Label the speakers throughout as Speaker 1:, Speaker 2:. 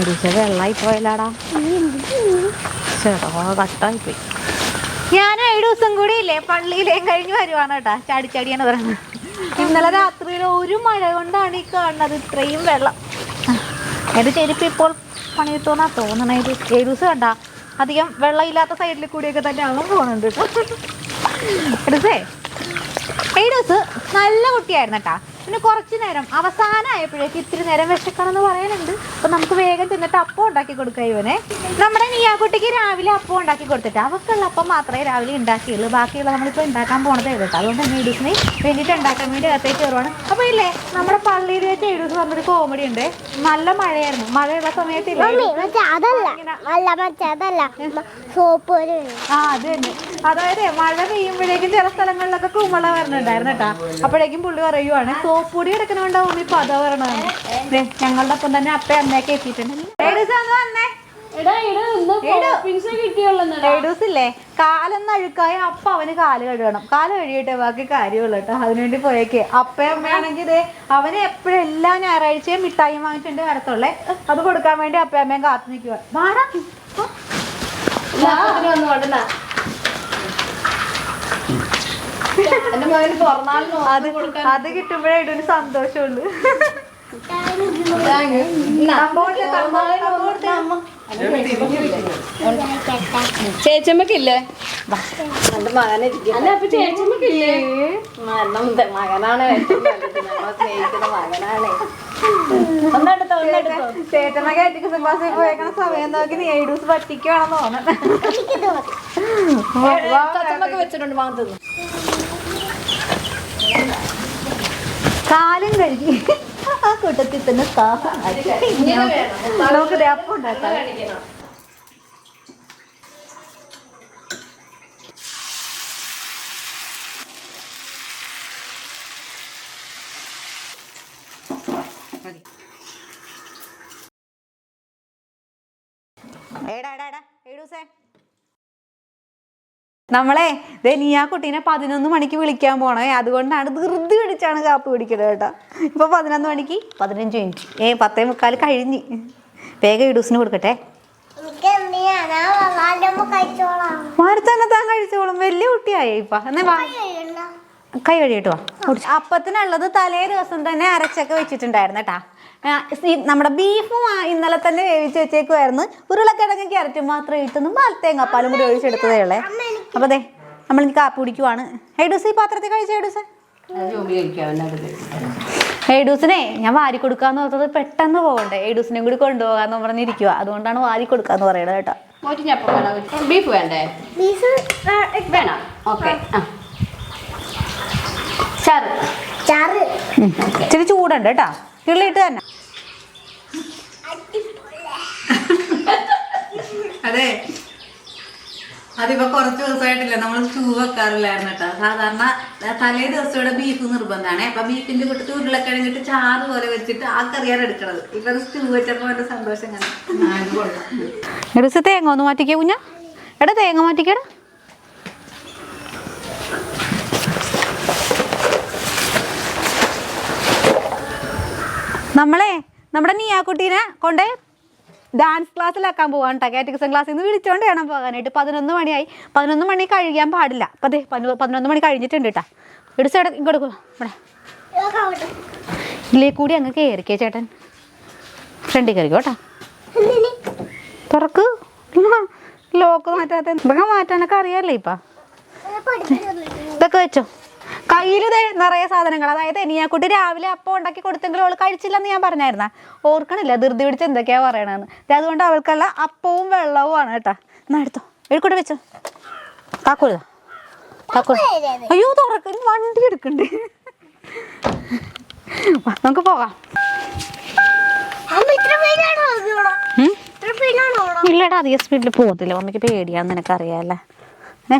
Speaker 1: എടീച്ച വെള്ളമായി പോയല്ലാടാ. ചേട്ടാ കട്ടായി പോയി ഞാൻ ഏഴ് ദിവസം കൂടി ഇല്ലേ പള്ളിയിലേം കഴിഞ്ഞ് വരുവാണ് കേട്ടാ. ചാടിച്ചാടിയാണ് പറയുന്നത്. ഇന്നലെ രാത്രിയിൽ ഒരു മഴ കൊണ്ടാണ് ഈ കാണുന്നത് ഇത്രയും വെള്ളം. എന്റെ ചെരുപ്പ് ഇപ്പോൾ പണി കിട്ടുമെന്നാ തോന്നണേ. ഇത് ഏഴ് ദിവസം കണ്ടാ. അധികം വെള്ളമില്ലാത്ത സൈഡിൽ കൂടിയൊക്കെ തന്നെ പോകുന്നുണ്ട് കേട്ടോ. ഏഴ് ദിവസം നല്ല കുട്ടിയായിരുന്നു കേട്ടാ. പിന്നെ കുറച്ച് നേരം അവസാനമായപ്പോഴേക്ക് ഇത്തിരി നേരം വിശക്കണമെന്ന് പറയാനുണ്ട് അപ്പൊ നമുക്ക് വേഗം ചെന്നിട്ട് അപ്പം ഉണ്ടാക്കി കൊടുക്കാം ഇവനെ. നമ്മുടെ നീയാക്കുട്ടിക്ക് രാവിലെ അപ്പം ഉണ്ടാക്കി കൊടുത്തിട്ട് അവക്കുള്ള അപ്പം മാത്രമേ രാവിലെ ഉണ്ടാക്കിയുള്ളൂ. ബാക്കിയുള്ള നമ്മളിപ്പോൾ ഉണ്ടാക്കാൻ പോണതേ കേട്ടോ അതുകൊണ്ട് തന്നെ ഇഡൂസിനെ വേണ്ടിയിട്ട് ഉണ്ടാക്കാൻ വേണ്ടി അകത്തേക്ക് കയറുവാണ്. അപ്പോൾ ഇല്ലേ നമ്മുടെ പള്ളിയിൽ വെച്ച് ഇടുസ് പറഞ്ഞൊരു കോമഡി ഉണ്ട്. നല്ല മഴയായിരുന്നു. മഴയുള്ള
Speaker 2: സമയത്ത് സോപ്പ്
Speaker 1: ആ അത് തന്നെ. അതായത് മഴ പെയ്യുമ്പോഴേക്കും ചില സ്ഥലങ്ങളിലൊക്കെ കുമള വരുന്നുണ്ടായിരുന്നു കേട്ടാ. അപ്പോഴേക്കും പുള്ളി പറയുവാണ് സോപ്പ് പൊടി എടുക്കണോണ്ടാവും ഈ അതാ ദേ, ഞങ്ങളുടെ ഒപ്പം തന്നെ അപ്പ അമ്മയൊക്കെ എത്തിയിട്ടുണ്ടല്ലേ കാലൊന്ന് അഴുക്കായ അപ്പ അവന് കാൽ കഴുകണം. കാൽ കഴുകിയിട്ടേ ബാക്കി കാര്യമുള്ളൂ കേട്ടോ. അതിനുവേണ്ടി പോയേക്കെ. അപ്പയും അമ്മയാണെങ്കിൽ ഇതേ അവന് എപ്പോഴും എല്ലാ ഞായറാഴ്ചയും മിഠായി വാങ്ങിച്ചിട്ടുണ്ട് വരത്തുള്ളേ. അത് കൊടുക്കാൻ വേണ്ടി അപ്പയമ്മയും അമ്മയും കാത്തു നിൽക്കുക അത് അത് കിട്ടുമ്പോഴേ ഇടൊരു സന്തോഷമുള്ളു.
Speaker 3: ചേച്ചമ്മക്കില്ലേ എന്റെ മകനിരിക്കും അല്ല അപ്പൊ ചേച്ചമ്മക്കില്ലേ മകനാണ് സ്നേഹിക്കുന്ന ഒന്നെടുത്തോ ഒന്നെടുത്തോ.
Speaker 1: ചേട്ടനെ പോയേക്കണ സമയം നോക്കി നീ ഏഴൂസ് പറ്റിക്കുവാണെന്ന്
Speaker 3: തോന്നുന്നു വെച്ചിട്ടുണ്ട് മകൻ തിന്നു.
Speaker 1: കാലും കഴുകി ആ കൂട്ടത്തിൽ തന്നെ സാഹ നമുക്ക് അപ്പം ഉണ്ടാക്കാം. നമ്മളെ ദേ നീ ആ കുട്ടീനെ പതിനൊന്ന് മണിക്ക് വിളിക്കാൻ പോണേ. അതുകൊണ്ടാണ് ധൃതി പിടിച്ചാണ് കാപ്പ് പിടിക്കുന്നത് കേട്ടോ. ഇപ്പൊ പതിനൊന്ന് മണിക്ക് പതിനഞ്ച് മിനിറ്റ്. ഏ പത്തേ മുക്കാൽ കഴിഞ്ഞ്. വേഗം ഇഡൂസിന് കൊടുക്കട്ടെ. മരത്തന്നെ താൻ കഴിച്ചോളും. വലിയ കുട്ടിയായി ഇപ്പൊ. എന്നാ കൈ കഴുകിയിട്ട് വാ. അപ്പത്തിനുള്ളത് തലേ ദിവസം തന്നെ അരച്ചൊക്കെ വെച്ചിട്ടുണ്ടായിരുന്നു കേട്ടാ. നമ്മുടെ ബീഫും ഇന്നലെ തന്നെ വേവിച്ച് വെച്ചേക്കുമായിരുന്നു ഉരുളക്കിഴങ്ങ് ക്യാരറ്റും മാത്രം ഇട്ടൊന്നും തേങ്ങാപ്പാലും കൂടി ഒഴിച്ചെടുത്തതേ ഉള്ളേ. അപ്പൊ അതെ നമ്മൾ ഇനി കാപ്പി കുടിക്കുവാണ്. ഹൈഡൂസ് ഈ പാത്രത്തിൽ കഴിച്ച ഹൈഡൂസ് ഹൈഡൂസിനെ ഞാൻ വാരി കൊടുക്കാന്ന് പറഞ്ഞത് പെട്ടെന്ന് പോകണ്ടേ. ഹൈഡൂസിനെ കൂടി കൊണ്ടുപോകാന്ന് പറഞ്ഞിരിക്കുക അതുകൊണ്ടാണ് വാരി കൊടുക്കാന്ന് പറയണത് കേട്ടോ.
Speaker 3: ബീഫ് വേണ്ടേ?
Speaker 2: ബീഫ്
Speaker 3: വേണം? ഓക്കെ ആ. ചാറ്.
Speaker 2: ചാറ്.
Speaker 1: ഇച്ചിരി ചൂടുണ്ട് കേട്ടോ. കിള്ളിയിട്ട് തന്നെ. അതെ. അതിപ്പോ കുറച്ച് ദിവസമായിട്ടില്ല നമ്മൾ സ്റ്റൂ വെക്കാറില്ലായിരുന്നു കേട്ടോ സാധാരണ തലേ ദിവസം ഇവിടെ ബീഫ് നിർബന്ധമാണ് അപ്പൊ ബീഫിന്റെ കൂട്ടത്തിൽ ഉരുളക്കിഴങ്ങിട്ട് ചാറ് പോലെ വെച്ചിട്ട് ആ കറിയാണ് എടുക്കണത്. ഇപ്പൊ സ്റ്റൂ വെച്ചപ്പോ എന്റെ സന്തോഷം എടുത്ത് തേങ്ങ ഒന്ന് മാറ്റിക്കേ കുഞ്ഞ. എടാ തേങ്ങ മാറ്റിക്കടാ. നമ്മളെ നമ്മുടെ നീയാക്കുട്ടീനെ കൊണ്ട് ഡാൻസ് ക്ലാസ്സിലാക്കാൻ പോകാൻ കേട്ടോ കാറ്റഗറിസം ക്ലാസ്സിൽ നിന്ന് വിളിച്ചോണ്ട് വേണം പോകാനായിട്ട്. പതിനൊന്ന് മണിയായി. പതിനൊന്ന് മണി കഴിയാൻ പാടില്ല. അപ്പം അതെ പതിനൊന്ന് മണി കഴിഞ്ഞിട്ടുണ്ട് കേട്ടാ ഇടിച്ചേട്ടൻ ഇങ്ങോട്ട് പോ. ഇവിടെ. ഇതിലേ കൂടി അങ്ങ് കയറിക്കേ ചേട്ടൻ. ഫ്രണ്ടിൽ കയറിക്കോ കേട്ടോ? തുറക്ക്. ലോക്ക് മാറ്റാത്ത ഇതൊക്കെ മാറ്റാനൊക്കെ അറിയാമല്ലേ ഇപ്പം?
Speaker 2: ഇത്
Speaker 1: ഇതൊക്കെ വെച്ചോ. കയ്യിൽ ദേ നിറയെ സാധനങ്ങൾ. അതായത് എനിയാക്കുട്ടി രാവിലെ അപ്പം ഉണ്ടാക്കി കൊടുത്തെങ്കിലും അവൾ കഴിച്ചില്ലെന്ന് ഞാൻ പറഞ്ഞായിരുന്ന. ഓർക്കണില്ല? ധൃതി പിടിച്ച് എന്തൊക്കെയാ പറയണെന്ന്. അതുകൊണ്ട് അവൾക്കുള്ള അപ്പവും വെള്ളവും ആണ് കേട്ടാ. എന്നാ എടുത്തോ. എഴുക്കൂടെ വെച്ചോ. കാക്കൂല കാക്കൂല അയ്യോ തുറക്ക. വണ്ടി എടുക്കണ്ട്. നമുക്ക് പോകാം? ഇല്ലടാ അധികം സ്പീഡിൽ പോകത്തില്ല മമ്മിക്ക് പേടിയാന്ന് നിനക്കറിയാല്ലേ. ഏ?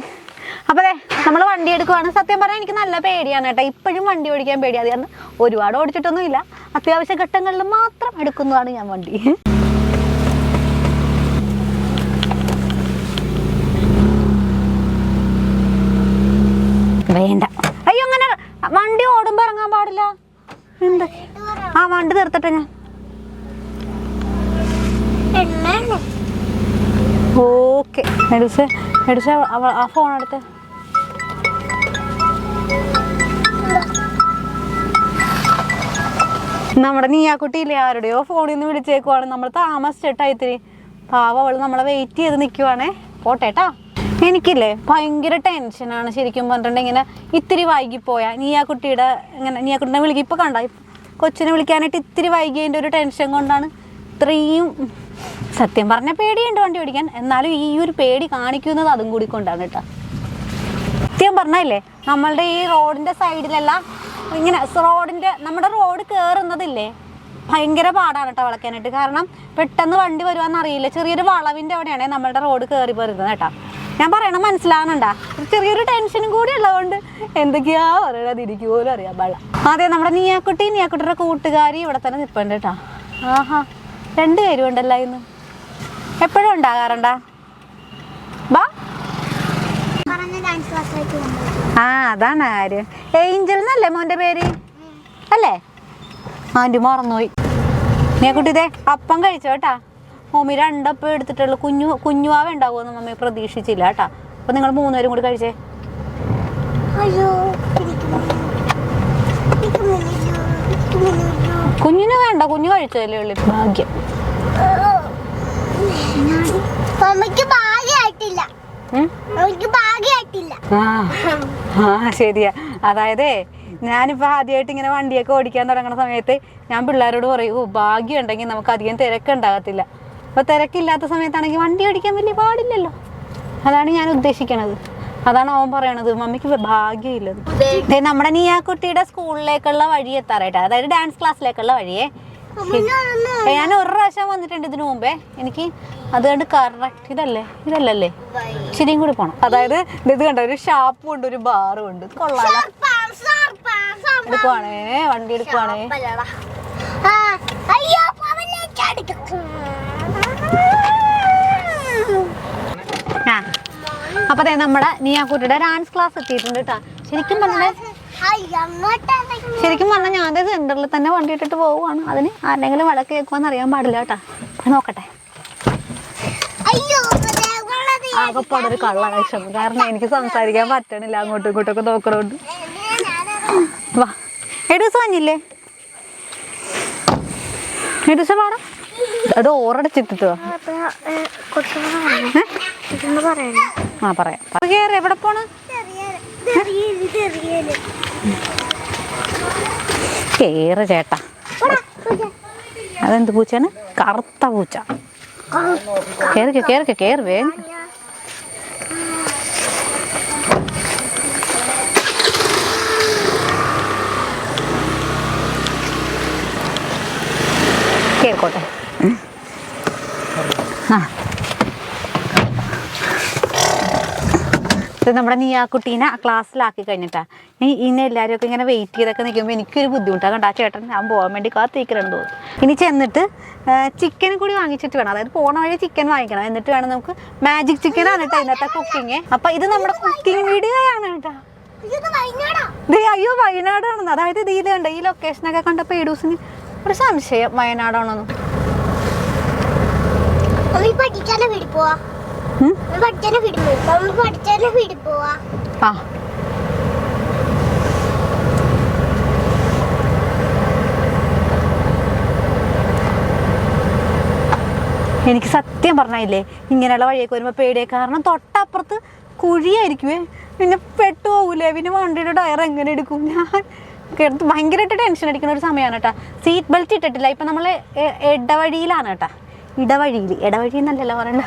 Speaker 1: അപ്പൊ അതെ നമ്മൾ വണ്ടി എടുക്കുവാണ്. സത്യം പറഞ്ഞാൽ എനിക്ക് നല്ല പേടിയാണ് കേട്ടോ. ഇപ്പോഴും വണ്ടി ഓടിക്കാൻ പേടിയാണ് കാരണം ഒരുപാട് ഓടിച്ചിട്ടൊന്നും ഇല്ല അത്യാവശ്യ ഘട്ടങ്ങളിൽ മാത്രം എടുക്കുന്നതാണ് ഞാൻ വണ്ടി. വേണ്ട. അയ്യോ അങ്ങനെ വണ്ടി ഓടുമ്പോ ഇറങ്ങാൻ പാടില്ല. എന്താ? ആ വണ്ടി നിർത്തട്ടെ ഞാൻ. എടുസ് എടുസ് അവ- ആ ഫോൺ എടുത്ത്. നമ്മുടെ നീയാക്കുട്ടി ഇല്ലേ ആരുടെയോ ഫോണിൽ നിന്ന് വിളിച്ചേക്കുവാണ്. നമ്മൾ താമസിച്ചിട്ടാ ഇത്തിരി. പാവ അവൾ നമ്മളെ വെയിറ്റ് ചെയ്ത് നിൽക്കുവാണേ പോട്ടേട്ടാ എനിക്കില്ലേ ഭയങ്കര ടെൻഷനാണ് ശരിക്കും പറഞ്ഞിട്ടുണ്ടെങ്കിൽ ഇങ്ങനെ ഇത്തിരി വൈകിപ്പോയാ. നീയാക്കുട്ടിയുടെ ഇങ്ങനെ നീയാക്കുട്ടിനെ വിളിക്കും. ഇപ്പോൾ കണ്ട കൊച്ചിനെ വിളിക്കാനായിട്ട് ഇത്തിരി വൈകിയതിന്റെ ഒരു ടെൻഷൻ കൊണ്ടാണ് ഇത്രയും സത്യം പറഞ്ഞ പേടിയുണ്ട് വണ്ടി ഓടിക്കാൻ. എന്നാലും ഈ ഒരു പേടി കാണിക്കുന്നത് അതും കൂടി കൊണ്ടാണ് കേട്ടോ. സത്യം പറഞ്ഞല്ലേ നമ്മളുടെ ഈ റോഡിന്റെ സൈഡിലെല്ലാം ഇങ്ങനെ റോഡിന്റെ നമ്മുടെ റോഡ് കേറുന്നതില്ലേ ഭയങ്കര പാടാണ് കേട്ടോ വളക്കാനായിട്ട് കാരണം പെട്ടെന്ന് വണ്ടി വരുവാന്ന് അറിയില്ല. ചെറിയൊരു വളവിന്റെ അവിടെയാണ് നമ്മളുടെ റോഡ് കയറി വരുന്നത് കേട്ടോ. ഞാൻ പറയണ മനസ്സിലാവുന്നുണ്ടാ? ചെറിയൊരു ടെൻഷനും കൂടി ഉള്ളതുകൊണ്ട് എന്തൊക്കെയാ പറയണത് എനിക്ക് പോലും അറിയാം ബള അതെ നമ്മുടെ നീയാക്കുട്ടി നീയാക്കുട്ടിയുടെ കൂട്ടുകാരി ഇവിടെ തന്നെ നിൽപ്പുണ്ട് കേട്ടോ. ആഹാ. രണ്ടുപേരും ഉണ്ടല്ലോ ഇന്ന്. എപ്പോഴും ഉണ്ടാകാറുണ്ടാ? ബാ. ആ അതാണ് ആര്. ഏഞ്ചൽ എന്നല്ലേ മോന്റെ പേര്? അല്ലേ? ആന്റി മറന്നുപോയി. നീ കുട്ടി ഇതേ അപ്പം കഴിച്ചോ കേട്ടാ. മമ്മി രണ്ടപ്പം എടുത്തിട്ടുള്ളൂ. കുഞ്ഞു കുഞ്ഞുവാവുണ്ടാവുമെന്ന് മമ്മി പ്രതീക്ഷിച്ചില്ല കേട്ടാ. അപ്പൊ നിങ്ങൾ മൂന്നുപേരും കൂടി കഴിച്ചേ.
Speaker 2: അയ്യോ എനിക്ക് മുന്നിൽ. എനിക്ക് മുന്നിൽ. എനിക്ക് മുന്നിൽ.
Speaker 1: കുഞ്ഞിന് വേണ്ട കുഞ്ഞു കഴിച്ചതല്ലേ ഉള്ളു ഭാഗ്യം.
Speaker 2: ഭാഗ്യമായിട്ടില്ല
Speaker 1: ആ ആ ശരിയാ. അതായത് ഞാനിപ്പോൾ ആദ്യമായിട്ട് ഇങ്ങനെ വണ്ടിയൊക്കെ ഓടിക്കാൻ തുടങ്ങുന്ന സമയത്ത് ഞാൻ പിള്ളേരോട് പറയും ഓ ഭാഗ്യം ഉണ്ടെങ്കിൽ നമുക്ക് അധികം തിരക്കുണ്ടാകത്തില്ല അപ്പോൾ തിരക്കില്ലാത്ത സമയത്താണെങ്കിൽ വണ്ടി ഓടിക്കാൻ വലിയ പാടില്ലല്ലോ. അതാണ് ഞാൻ ഉദ്ദേശിക്കണത്. അതാണ് അവൻ പറയണത്. മമ്മിക്ക് ഭാഗ്യമില്ലത് നീ ആ കുട്ടിയുടെ സ്കൂളിലേക്കുള്ള വഴി എത്താറായിട്ട് അതായത് ഡാൻസ് ക്ലാസ്സിലേക്കുള്ള വഴിയേ. ഞാൻ ഒരു പ്രാവശ്യം വന്നിട്ടുണ്ട് ഇതിനു മുമ്പേ. എനിക്ക് അതുകൊണ്ട് കറക്റ്റ് ഇതല്ലേ? ഇതല്ലല്ലേ? ശരിയും കൂടി പോണം. അതായത് ഇത് കണ്ട? ഒരു ഷാപ്പും ഉണ്ട് ഒരു ബാറും ഉണ്ട്. കൊള്ളാണേ കൊള്ളാലോ എടുക്കുവാണേ വണ്ടി എടുക്കുവാണേ. ആ. അപ്പൊ അതെ നമ്മുടെ നീയാക്കൂട്ടിയുടെ ഡാൻസ് ക്ലാസ് എത്തിയിട്ടുണ്ട് കേട്ടാ ശരിക്കും പറഞ്ഞാൽ ശരിക്കും പറഞ്ഞാൽ ഞാൻ സെന്ററിൽ തന്നെ വണ്ടി ഇട്ടിട്ട് പോവുകയാണ് അതിന് ആരെങ്കിലും വഴക്ക് കേൾക്കുവാന്ന് അറിയാൻ പാടില്ല കേട്ടാ നോക്കട്ടെ. ആകെപ്പാടെ ഒരു കള്ളാണ് വിഷമം കാരണം എനിക്ക് സംസാരിക്കാൻ പറ്റണില്ല. അങ്ങോട്ടും ഇങ്ങോട്ടും ഒക്കെ നോക്കണോണ്ട്. വാ. എടൂസ് വന്നില്ലേ? എടൂസ പാടാ? അത് ഓറടച്ചിട്ടിട്ട്
Speaker 2: പറയണേ?
Speaker 1: ആ പറയാം. കയറി എവിടെ പോണ്? കേറ് ചേട്ടാ. അതെന്ത് പൂച്ചയാണ്? കറുത്ത പൂച്ച. കേറിക്കോ കേറിക്കോ കേറ് വേ കേറിക്കോട്ടെ. ആ. ഇത് നമ്മുടെ നീയാക്കുട്ടീനെ ക്ലാസ്സിലാക്കി കഴിഞ്ഞിട്ടാണ് ഇനി ഇനി എല്ലാവരും ഒക്കെ ഇങ്ങനെ വെയിറ്റ് ചെയ്തൊക്കെ നിൽക്കുമ്പോൾ എനിക്കൊരു ബുദ്ധിമുട്ടാണ് കണ്ടാ ചേട്ടൻ ഞാൻ പോകാൻ വേണ്ടി കാത്തിരിക്കണം തോന്നുന്നു. ഇനി ചെന്നിട്ട് ചിക്കൻ കൂടി വാങ്ങിച്ചിട്ട് വേണം. അതായത് പോണ വഴി ചിക്കൻ വാങ്ങിക്കണം. എന്നിട്ട് വേണം നമുക്ക് മാജിക് ചിക്കൻ ആണ് കേട്ടോ ഇന്നത്തെ കുക്കിങ് അപ്പൊ ഇത് നമ്മുടെ കുക്കിംഗ് വീഡിയോ ആണ് കേട്ടോ. അയ്യോ വയനാടാണെന്ന്. അതായത് ഇതിൽ കണ്ടോ ഈ ലൊക്കേഷനൊക്കെ കണ്ടപ്പോൾ ഏഡൂസിന് ഒരു സംശയം വയനാടാണെന്ന്.
Speaker 2: പോവാ.
Speaker 1: ആ. എനിക്ക് സത്യം പറഞ്ഞില്ലേ ഇങ്ങനെയുള്ള വഴിയൊക്കെ വരുമ്പോൾ പേടിയെ. കാരണം തൊട്ടപ്പുറത്ത് കുഴിയായിരിക്കുവേ പിന്നെ പെട്ടുപോകൂലേ പിന്നെ വണ്ടിയുടെ ടയർ എങ്ങനെ എടുക്കും? ഞാൻ കിടന്ന് ഭയങ്കരമായിട്ട് ടെൻഷൻ അടിക്കുന്ന ഒരു സമയമാണ് കേട്ടോ. സീറ്റ് ബെൽറ്റ് ഇട്ടിട്ടില്ല. ഇപ്പം നമ്മൾ ഇടവഴിയിലാണ് കേട്ടോ. ഇടവഴിയിൽ. ഇടവഴി എന്നല്ലല്ലോ പറയണ്ട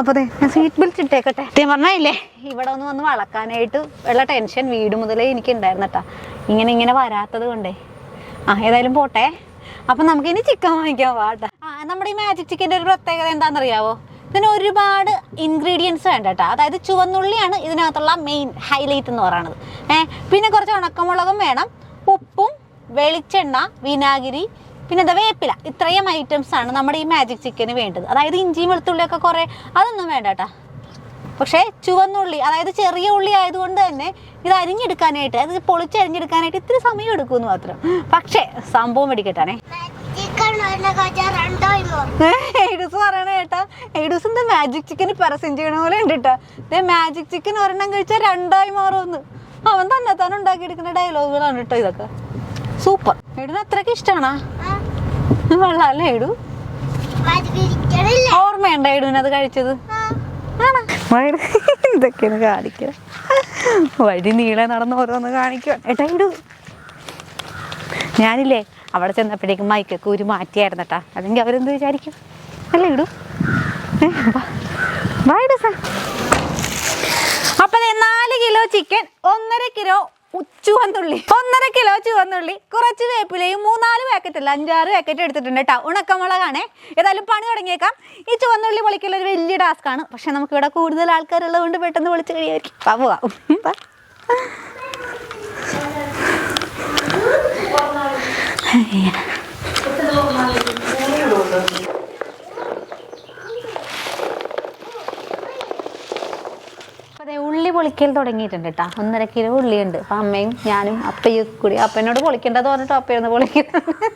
Speaker 1: അപ്പോൾ ഞാൻ സീറ്റ് ബെൽറ്റ് ഇട്ടേക്കട്ടെ. സത്യം പറഞ്ഞില്ലേ ഇവിടെ ഒന്ന് വന്ന് വളക്കാനായിട്ട് ഉള്ള ടെൻഷൻ വീട് മുതലേ എനിക്ക് ഉണ്ടായിരുന്നു കേട്ടോ ഇങ്ങനെ ഇങ്ങനെ വരാത്തത് കൊണ്ടേ. ആ ഏതായാലും പോട്ടെ. അപ്പം നമുക്ക് ഇനി ചിക്കൻ വാങ്ങിക്കാൻ പാട്ടാ ആ നമ്മുടെ ഈ മാജിക് ചിക്കന്റെ ഒരു പ്രത്യേകത എന്താണെന്നറിയാവോ? ഇതിന് ഒരുപാട് ഇൻഗ്രീഡിയൻസ് വേണ്ട കേട്ടോ അതായത് ചുവന്നുള്ളിയാണ് ഇതിനകത്തുള്ള മെയിൻ ഹൈലൈറ്റ് എന്ന് പറയുന്നത് ഏഹ് പിന്നെ കുറച്ച് ഉണക്കമുളകും വേണം. ഉപ്പും വെളിച്ചെണ്ണ വിനാഗിരി പിന്നെ എന്താ വേപ്പില. ഇത്രയും ഐറ്റംസ് ആണ് നമ്മുടെ ഈ മാജിക് ചിക്കന് വേണ്ടത്. അതായത് ഇഞ്ചിയും വെളുത്തുള്ളിയൊക്കെ കുറേ അതൊന്നും വേണ്ട കേട്ടോ പക്ഷേ ചുവന്നുള്ളി അതായത് ചെറിയ ഉള്ളി ആയതുകൊണ്ട് തന്നെ ഇത് അരിഞ്ഞെടുക്കാനായിട്ട് അത് പൊളിച്ചരിഞ്ഞെടുക്കാനായിട്ട് ഇത്തിരി സമയം എടുക്കുമെന്ന് മാത്രം. പക്ഷേ സംഭവം പിടിക്കട്ടാണേ എയ്ഡൂസ് പറയണ കേട്ടാ. എയ്ഡൂസ് എന്താ മാജിക് ചിക്കൻ പരസ്യം ചെയ്യണ പോലെ ഉണ്ട് കേട്ടാ മാജിക് ചിക്കൻ ഒരെണ്ണം കഴിച്ചാൽ രണ്ടായി മാറുമെന്ന്. അവൻ തന്നെ തന്നെ ഉണ്ടാക്കിയെടുക്കുന്ന ഡയലോഗുകളാണ് കേട്ടോ ഇതൊക്കെ. സൂപ്പർ ഏടുന് അത്രയ്ക്ക് ഇഷ്ടമാണോ കൊള്ളാല്ലേ ഏടു?
Speaker 2: പരിഹരിക്കണില്ല
Speaker 1: ഓർമ്മയുണ്ടോ ഏടുവിന് അത് കഴിച്ചത്? ഇതൊക്കെയാണ് കാണിക്കുക വഴി നീളെ നടന്ന് ഓരോന്ന് കാണിക്കുക ഏട്ടാ ഇടു ഞാനില്ലേ അവിടെ ചെന്നപ്പോഴേക്കും മൈക്കൊക്കെ ഒരു മാറ്റിയായിരുന്നു കേട്ടാ അല്ലെങ്കിൽ അവരെന്ത് വിചാരിക്കും? അല്ലേ ഇടു വാ. വാ അപ്പൊ നാല് കിലോ ചിക്കൻ ഒന്നര കിലോ ചുവന്നുള്ളി ഒന്നര കിലോ ചുവന്നുള്ളി കുറച്ച് വേപ്പിലയും മൂന്നാൽ പാക്കറ്റ് അല്ല അഞ്ചാറ് പാക്കറ്റ് എടുത്തിട്ടുണ്ട് കേട്ടോ ഉണക്കമുളകാണേ. ഏതായാലും പണി തുടങ്ങിയേക്കാം. ഈ ചുവന്നുള്ളി പൊളിക്കൽ ഒരു വലിയ ടാസ്ക് ആണ്. പക്ഷെ നമുക്ക് ഇവിടെ കൂടുതൽ ആൾക്കാരുള്ളത് കൊണ്ട് പെട്ടെന്ന് പൊളിച്ച് കഴിയായിരിക്കും. പോവാ. അപ്പൊ ദേ ഉള്ളി പൊളിക്കൽ തുടങ്ങിയിട്ടുണ്ട് കേട്ടോ ഒന്നര കിലോ ഉള്ളിയുണ്ട്. അപ്പം അമ്മയും ഞാനും അപ്പയും കൂടി അപ്പനോട് പൊളിക്കേണ്ടത് പറഞ്ഞിട്ട് അപ്പയൊന്ന് പൊളിക്കുന്നുണ്ട്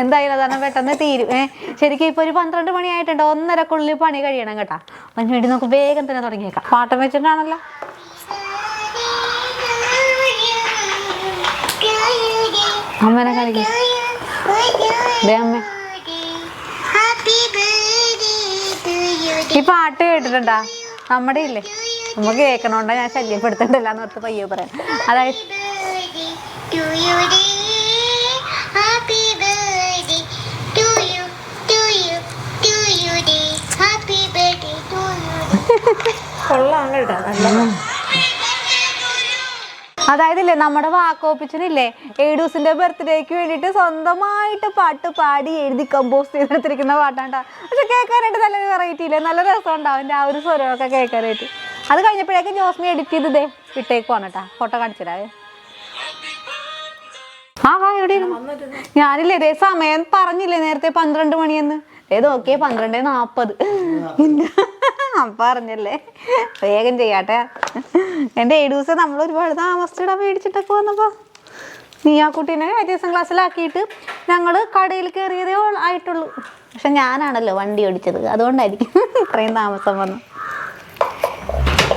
Speaker 1: എന്തായാലും അതാണ് പെട്ടെന്ന് തീരും. ഏഹ് ശരിക്കും ഇപ്പോൾ ഒരു പന്ത്രണ്ട് മണിയായിട്ടുണ്ട് ഒന്നരക്കുള്ളിൽ പണി കഴിയണം കേട്ടോ. അതിന് വേണ്ടി നമുക്ക് വേഗം തന്നെ തുടങ്ങിയേക്കാം. പാട്ടം വെച്ചിട്ടാണല്ലോ? അമ്മേനെ കളിക്കും അമ്മ. ഈ പാട്ട് കേട്ടിട്ടുണ്ടാ? നമ്മുടെ ഇല്ലേ? നമുക്ക് കേൾക്കണോണ്ടാ ഞാൻ ശല്യപ്പെടുത്തണ്ടല്ല എന്ന് ഓർത്ത് പയ്യോ പറയാം. അതായത് അതായതില്ലേ നമ്മുടെ വാക്കോപ്പിച്ചനില്ലേ ഏഡൂസിന്റെ ബർത്ത്ഡേക്ക് വേണ്ടിയിട്ട് സ്വന്തമായിട്ട് പാട്ട് പാടി എഴുതി കമ്പോസ് ചെയ്തെടുത്തിരിക്കുന്ന പാട്ടാണ്ടാ. പക്ഷെ കേൾക്കാനായിട്ട് നല്ല വെറൈറ്റി ഇല്ലേ? നല്ല രസം ഉണ്ടാവും ആ ഒരു സ്വരമൊക്കെ കേൾക്കാനായിട്ട്. അത് കഴിഞ്ഞപ്പോഴേക്കും ജോസ്മി എഡിറ്റ് ചെയ്ത് ഇതേ വിട്ടേക്കുവാണ് കേട്ടോ ഫോട്ടോ കാണിച്ചിടാവേ ആ വാ എവിടെ ഞാനില്ലേ ഇതേ സമയം പറഞ്ഞില്ലേ നേരത്തെ പന്ത്രണ്ട് മണിയെന്ന്. ഏത് നോക്കിയേ പന്ത്രണ്ട് നാപ്പത്. അപ്പ അറിഞ്ഞല്ലേ വേഗം ചെയ്യാട്ടെ. എന്റെ ഏഴ് ദിവസം നമ്മൾ ഒരുപാട് താമസിച്ചിടാൻ മേടിച്ചിട്ടൊക്കെ വന്നപ്പോ നീ ആ കുട്ടീനെ ദിവസം ക്ലാസ്സിലാക്കിയിട്ട് ഞങ്ങൾ കടയിൽ കയറിയതേ ആയിട്ടുള്ളൂ. പക്ഷെ ഞാനാണല്ലോ വണ്ടി ഓടിച്ചത്. അതുകൊണ്ടായിരിക്കും ഇത്രയും താമസം വന്നു
Speaker 2: എന്തിനാ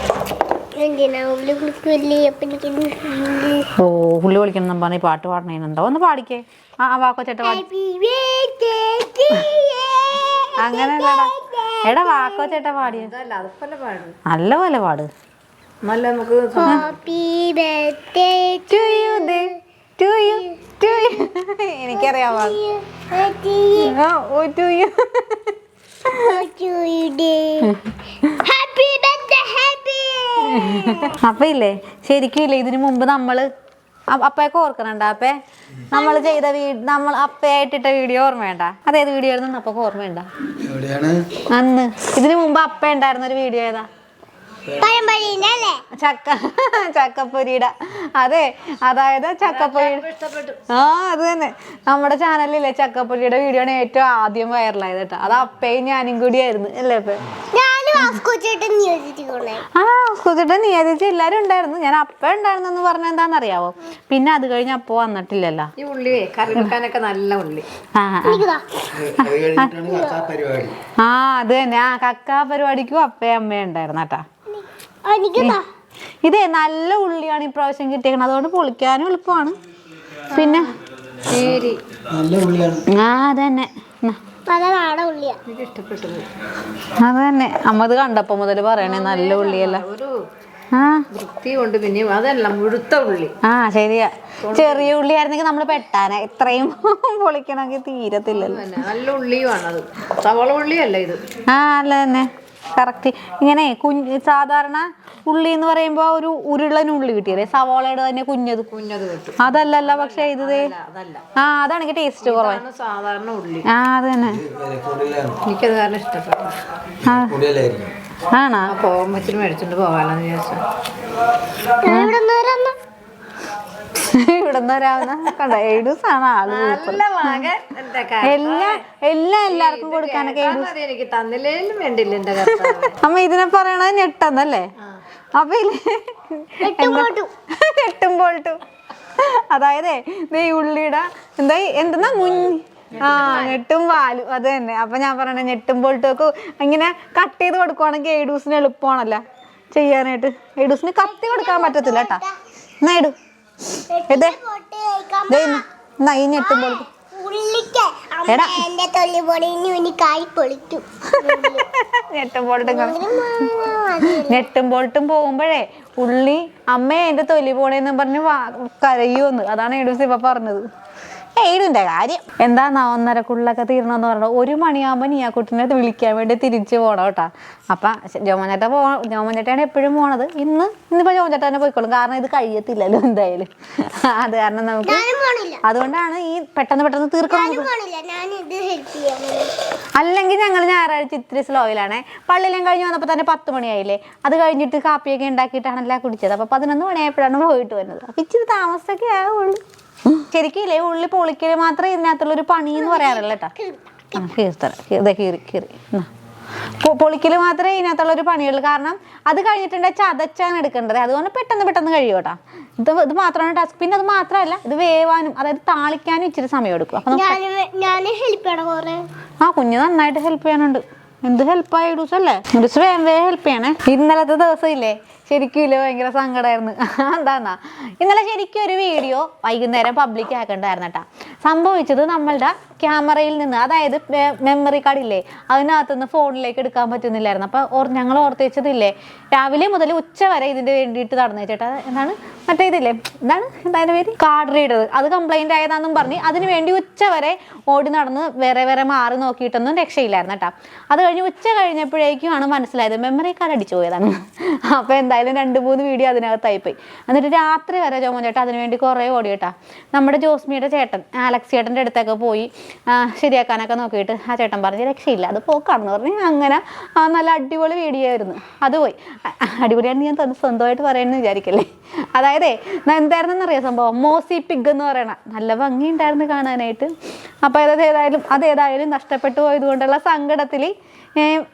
Speaker 2: ഉള്ളി കുളിക്കില്ലേ അപ്പൊ എനിക്ക്
Speaker 1: ഓ ഉള്ളി വിളിക്കണം എന്ന് പറഞ്ഞ് പാട്ട് പാടണേനുണ്ടോ ഒന്ന് പാടിക്കേ. ആ വാക്കോ ചേട്ടാ പാടി
Speaker 2: Happy birthday to you.
Speaker 1: അങ്ങനെയല്ലടാ. എടാ വാക്കോ ചേട്ടാ പാടിയ. നല്ല പോലെ പാട്.
Speaker 3: നല്ല നമുക്ക്
Speaker 2: Happy
Speaker 1: അപ്പൊ ഇല്ലേ ശരിക്കും ഇല്ലേ ഇതിനു മുമ്പ് നമ്മൾ അപ്പയൊക്കെ ഓർക്കണണ്ട അപ്പേ? നമ്മൾ ചെയ്ത വീഡിയോ നമ്മൾ അപ്പയായിട്ടിട്ട വീഡിയോ ഓർമ്മയുണ്ട? അതേത് വീഡിയോ ആയിരുന്നു അപ്പൊക്കെ ഓർമ്മയുണ്ട?
Speaker 4: എവിടെയാണ്?
Speaker 1: അന്ന്. ഇതിനു മുമ്പ് അപ്പ ഉണ്ടായിരുന്ന ഒരു വീഡിയോ ഏതാ? ചക്ക ചക്കപ്പൊരിയുടെ. അതെ അതായത് ചക്കപ്പൊരി ആ അത് തന്നെ. നമ്മുടെ ചാനലിലെ ചക്കപ്പൊരിയുടെ വീഡിയോ ആണ് ഏറ്റവും ആദ്യം വൈറലായത് കേട്ടോ. അത് അപ്പയും ഞാനും കൂടിയായിരുന്നു. അല്ലേ അപ്പൊ? ആ നിയതിച്ച് എല്ലാരും ഉണ്ടായിരുന്നു. ഞാൻ അപ്പ ഉണ്ടായിരുന്നു എന്ന് പറഞ്ഞ എന്താണെന്നറിയാവോ? പിന്നെ അത് കഴിഞ്ഞ അപ്പ വന്നിട്ടില്ലല്ലോ.
Speaker 3: ഈ ഉള്ളിയേ കറി വെക്കാനൊക്കെ നല്ല ഉള്ളി.
Speaker 1: ആ
Speaker 4: അത് കഴിഞ്ഞിട്ടാണ് കക്കാ പരിപാടി.
Speaker 1: ആ അത് തന്നെ. ആ കക്ക പരിപാടിക്കും അപ്പയും അമ്മയും ഉണ്ടായിരുന്നു കേട്ടാ. ഇതേ നല്ല ഉള്ളിയാണ് ഇപ്രാവശ്യം കിട്ടിയേക്കുന്നത് അതുകൊണ്ട് പൊളിക്കാനും എളുപ്പമാണ്. പിന്നെ?
Speaker 3: അതന്നെ
Speaker 4: നല്ല ഉള്ളിയാണ്.
Speaker 1: ആ അത് തന്നെ ന്നാ,
Speaker 2: നല്ല ഉള്ളിയാ.
Speaker 3: എനിക്ക് ഇഷ്ടപ്പെട്ടത്
Speaker 1: അത് തന്നെ അമ്മ ഇത് കണ്ടപ്പോ മുതൽ പറയണേ നല്ല ഉള്ളിയല്ല?
Speaker 3: ഒരു
Speaker 1: ആ.
Speaker 3: വൃത്തി കൊണ്ട് പിന്നെയും അതല്ല മുഴുത്ത ഉള്ളി.
Speaker 1: ആ ശരിയാ. ചെറിയ ഉള്ളി ആയിരുന്നെങ്കിൽ നമ്മൾ പെട്ടാനെ. ഇത്രയും പൊളിക്കണമെങ്കിൽ തീരത്തില്ലല്ലോ.
Speaker 3: നല്ല ഉള്ളിയുമാണ് അത്. സവള ഉള്ളിയല്ല ഇത്?
Speaker 1: ആ അല്ല തന്നെ കറക്റ്റ്. ഇങ്ങനെ കുഞ്ഞ് സാധാരണ ഉള്ളി എന്ന് പറയുമ്പോൾ ഒരു ഉരുളൻ ഉള്ളി കിട്ടിയല്ലേ? സവോളയുടെ തന്നെ കുഞ്ഞത്.
Speaker 3: കുഞ്ഞത്
Speaker 1: അതല്ലല്ല പക്ഷെ ഇത് ദേ
Speaker 3: അതല്ല
Speaker 1: ആ അതാണെങ്കിൽ ടേസ്റ്റ് കുറവാണ്
Speaker 3: അതാണ് സാധാരണ ഉള്ളി.
Speaker 1: ആ അത് തന്നെ.
Speaker 3: എനിക്കത് കാരണം ഇഷ്ടപ്പെട്ടു
Speaker 1: ആണോ?
Speaker 3: ആ പോകമ്പച്ചിന് മേടിച്ചോണ്ട് പോകാമെന്ന് വിചാരിച്ചു
Speaker 2: ഇവിടെ നിന്ന് വരാന്ന
Speaker 1: ഇവിടെ വരാവുന്ന കണ്ട? എഴുസാണ് ആൾ
Speaker 3: നല്ല മകൻ എന്റെ
Speaker 1: എല്ലാം എല്ലാം എല്ലാവർക്കും കൊടുക്കാനൊക്കെ
Speaker 3: മതി എനിക്ക് തന്നില്ലേലും വേണ്ടില്ല എന്റെ
Speaker 1: അമ്മ ഇതിനെ പറയണത് ഞെട്ടെന്നല്ലേ? അപ്പൊ ഞെട്ടും പോൾട്ടു അതായത് ദേ ഈ ഉള്ളിയുടെ എന്താ എന്തെന്നാ മുൻ ആ ഞെട്ടും പാലും അത് തന്നെ. അപ്പൊ ഞാൻ പറയണ ഞെട്ടും പോൾട്ടൊക്കെ ഇങ്ങനെ കട്ട് ചെയ്ത് കൊടുക്കുവാണെങ്കിൽ എയ്ഡൂസിന് എളുപ്പമാണല്ലോ ചെയ്യാനായിട്ട്. എയ്ഡൂസിന് കത്തി കൊടുക്കാൻ പറ്റത്തില്ല കേട്ടാ. എന്നാ ഇടൂ. ഇതേ. എന്നാ ഈ ഞെട്ടും എടാ.
Speaker 2: എന്റെ തൊല്ലി പൊടി ഇനി കായ് പൊളിക്കും.
Speaker 1: ഞെട്ടും ഞെട്ടും പോകുമ്പോഴേ ഉള്ളി അമ്മേ എന്റെ തൊലി പോണേന്നും പറഞ്ഞ് കരയുമെന്ന് അതാണ് എയ്ഡൂസ് ഇപ്പൊ പറഞ്ഞത്. എയ്ഡിന്റെ കാര്യം. എന്താന്നാ ഒന്നരക്കുള്ളിലൊക്കെ തീരണമെന്ന് പറഞ്ഞു ഒരു മണിയാകുമ്പോൾ നീ ആ കുട്ടീനെ വിളിക്കാൻ വേണ്ടി തിരിച്ചു പോകണം കേട്ടാ. അപ്പൊ ജോമൻചേട്ട പോ ജോമൻചേട്ടയാണ് എപ്പോഴും പോണത്. ഇന്ന് ഇന്നിപ്പോ ജോമൻചേട്ട തന്നെ പോയിക്കോളും. കാരണം ഇത് കഴിയത്തില്ലല്ലോ എന്തായാലും. അത് കാരണം നമുക്ക് അതുകൊണ്ടാണ് ഈ പെട്ടെന്ന് പെട്ടെന്ന് തീർക്കണം. അല്ലെങ്കിൽ ഞങ്ങൾ ഞായറാഴ്ച ഇത്തിരി സ്ലോയിലാണേ പള്ളിയിലും കഴിഞ്ഞ് വന്നപ്പോൾ തന്നെ പത്ത് മണിയായില്ലേ? അത് കഴിഞ്ഞിട്ട് കാപ്പിയൊക്കെ ഉണ്ടാക്കിയിട്ടാണല്ലോ കുടിച്ചത്. അപ്പോൾ പതിനൊന്ന് മണിയായപ്പോഴാണ് പോയിട്ട് വരുന്നത്. അപ്പം ഇച്ചിരി താമസമൊക്കെ ആവുള്ളൂ. ശരിക്കും ഇല്ലേ ഉള്ളി പൊളിക്കൽ മാത്രമേ ഇതിനകത്തുള്ള ഒരു പണി എന്ന് പറയാറില്ല പൊളിക്കൽ കീറി കീറി മാത്രമേ ഇതിനകത്തുള്ള ഒരു പണിയുള്ളൂ. കാരണം അത് കഴിഞ്ഞിട്ടുണ്ടെങ്കിൽ ചതച്ചാണ് എടുക്കേണ്ടത്. അതുകൊണ്ട് പെട്ടെന്ന് പെട്ടെന്ന് കഴിയും കേട്ടോ. ഇത് ഇത് മാത്രമാണ് ടാസ്ക് പിന്നെ അത് മാത്രമല്ല ഇത് വേവാനും അതായത് താളിക്കാനും ഇച്ചിരി സമയം എടുക്കും. ആ കുഞ്ഞ് നന്നായിട്ട് ഹെൽപ്പ് ചെയ്യാനുണ്ട്. എന്ത് ഹെൽപ്പായി ഇടൂസ് അല്ലേ? ഇടൂസ് വേഗം വേഗം ഹെൽപ്പ് ചെയ്യണേ. ഇന്നലത്തെ ദിവസം ഇല്ലേ? ശരിക്കും ഇല്ല? ഭയങ്കര സങ്കടമായിരുന്നു എന്താന്നാ ഇന്നലെ ശരിക്കും ഒരു വീഡിയോ വൈകുന്നേരം പബ്ലിക് ആക്കണ്ടായിരുന്നു കേട്ടാ സംഭവിച്ചത് നമ്മളുടെ ക്യാമറയിൽ നിന്ന് അതായത് മെമ്മറി കാർഡ് ഇല്ലേ അതിനകത്തുനിന്ന് ഫോണിലേക്ക് എടുക്കാൻ പറ്റുന്നില്ലായിരുന്നു. അപ്പോൾ ഞങ്ങൾ ഓർത്തിച്ചതില്ലേ രാവിലെ മുതൽ ഉച്ച വരെ ഇതിന് വേണ്ടിയിട്ട് നടന്നു ചേട്ടാ. എന്താണ്? മറ്റേ ഇതില്ലേ? എന്താണ്? എന്തായാലും പേര്? കാർഡ് റീഡർ അത് കംപ്ലൈന്റ് ആയതാണെന്നും പറഞ്ഞ് അതിന് വേണ്ടി ഉച്ച വരെ ഓടി നടന്ന് വേറെ വേറെ മാറി നോക്കിയിട്ടൊന്നും രക്ഷയില്ലായിരുന്നു കേട്ടോ. അത് കഴിഞ്ഞ് ഉച്ച കഴിഞ്ഞപ്പോഴേക്കുമാണ് മനസ്സിലായത് മെമ്മറി കാർഡ് അടിച്ചു പോയതാണ്. അപ്പോൾ എന്തായാലും രണ്ട് മൂന്ന് വീഡിയോ അതിനകത്തായി പോയി. എന്നിട്ട് രാത്രി വരെ ജോമോൻ ചേട്ടാ അതിന് വേണ്ടി കുറേ ഓടി കേട്ടാ. നമ്മുടെ ജോസ്മിയുടെ ചേട്ടൻ ആലക്സ് ചേട്ടന്റെ അടുത്തൊക്കെ പോയി ശരിയാക്കാനൊക്കെ നോക്കിയിട്ട് ആ ചേട്ടൻ പറഞ്ഞ് രക്ഷയില്ല അത് പോക്കാണെന്ന് പറഞ്ഞ് അങ്ങനെ നല്ല അടിപൊളി വീഡിയോ ആയിരുന്നു. അത് പോയി. അടിപൊളിയാണെന്ന് ഞാൻ സ്വന്തമായിട്ട് പറയുമെന്ന് വിചാരിക്കല്ലേ? അതായതേ ന- എന്തായിരുന്നെന്നറിയാം സംഭവം? മോസി പിഗ് എന്ന് പറയണ. നല്ല ഭംഗിയുണ്ടായിരുന്നു കാണാനായിട്ട്. അപ്പോൾ അതേതായാലും അതേതായാലും നഷ്ടപ്പെട്ടു പോയത് കൊണ്ടുള്ള സങ്കടത്തിൽ